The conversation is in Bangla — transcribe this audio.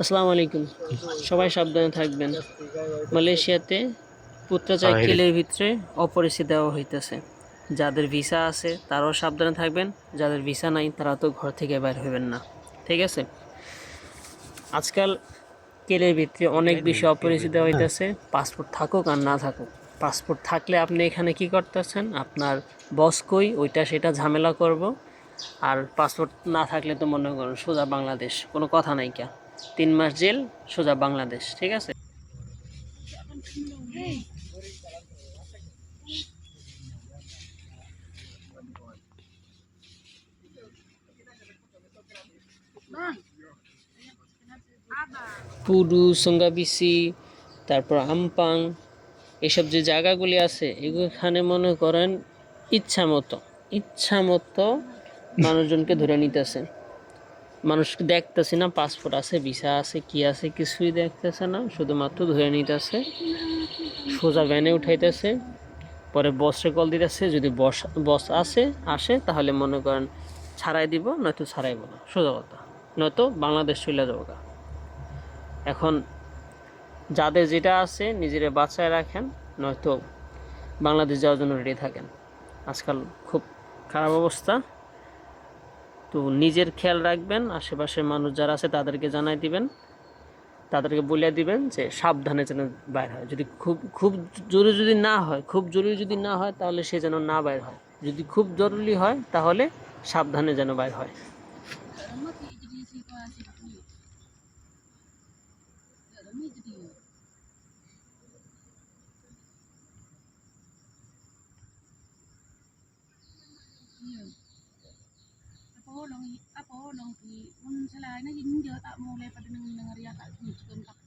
আসসালামু আলাইকুম। সবাই সাবধানে থাকবেন। মালয়েশিয়াতে পুত্রাচায় কেলের ভিতরে অপরিচিত দেওয়া হইতেছে। যাদের ভিসা আছে তারাও সাবধানে থাকবেন। যাদের ভিসা নাই তারা তো ঘর থেকে বের হইবেন না। ঠিক আছে? আজকাল কেলের ভিতরে অনেক বেশি অপরিচিত হইতেছে। পাসপোর্ট থাকুক আর না থাকুক। পাসপোর্ট থাকলে আপনি এখানে কি করতেছেন? আপনার বস কই? ওইটা সেটা ঝামেলা করব। আর পাসপোর্ট না থাকলে তো মনে করেন সোজা বাংলাদেশ। কোনো কথা নাই কা। তিন মাস জেল, সোজা বাংলাদেশ, ঠিক আছে? পুরু, সঙ্গাবিসি, তারপর আমপাং, এসব যে জায়গাগুলি আছে এখানে মনে করেন ইচ্ছা মতো ইচ্ছা মতো মানুষজনকে ধরে নিতেছে। মানুষকে দেখতেছি না পাসপোর্ট আছে ভিসা আছে, কি আছে, কিছুই দেখতেছে না, শুধুমাত্র ধরে নিতেছে, সোজা ভ্যানে উঠাইতেছে, পরে বসে কল দিতেছে, যদি বস বস আসে আসে, তাহলে মনে করেন ছাড়াই দিব, নয়তো ছাড়াইব না, সোজা কথা। নয়তো বাংলাদেশ চলে যাব। এখন যাদের যেটা আছে, নিজেরা বাঁচায় রাখেন, নয়তো বাংলাদেশ যাওয়ার জন্য রেডি থাকেন। আজকাল খুব খারাপ অবস্থা। তো নিজের খেয়াল রাখবেন, আশেপাশের মানুষ যারা আছে তাদেরকে জানাই দিবেন, তাদেরকে বলে দিবেন যে সাবধানে যেন বাইর হয়। যদি খুব খুব জরুরি যদি না হয়, খুব জরুরি যদি না হয় তাহলে সে যেন না বাইর হয়। যদি খুব জরুরি হয় তাহলে সাবধানে যেন বাইর হয়। Lama tu sa lain na ยิ่งเยอะตะมูเลยประเด็นนึงนึงเรียกตะจุดกันกับ